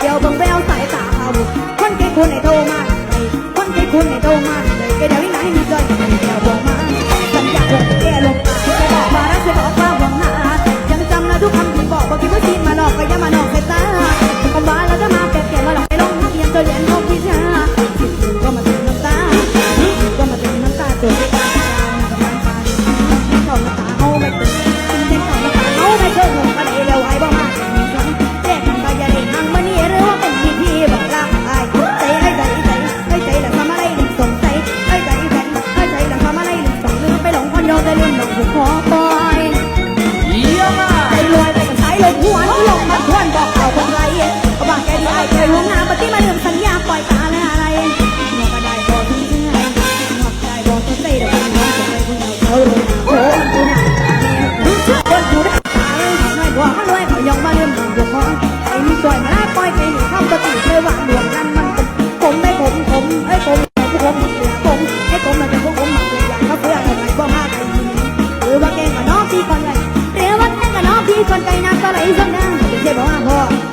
เดี๋ยวบังแววสายตาเอาคนแก่งคนใหนโทรมาคนแก่งคนใหนโทรมา ก่อนไก่น้ำปลาไหลส้มแดงเจ๊บอกว่าพอ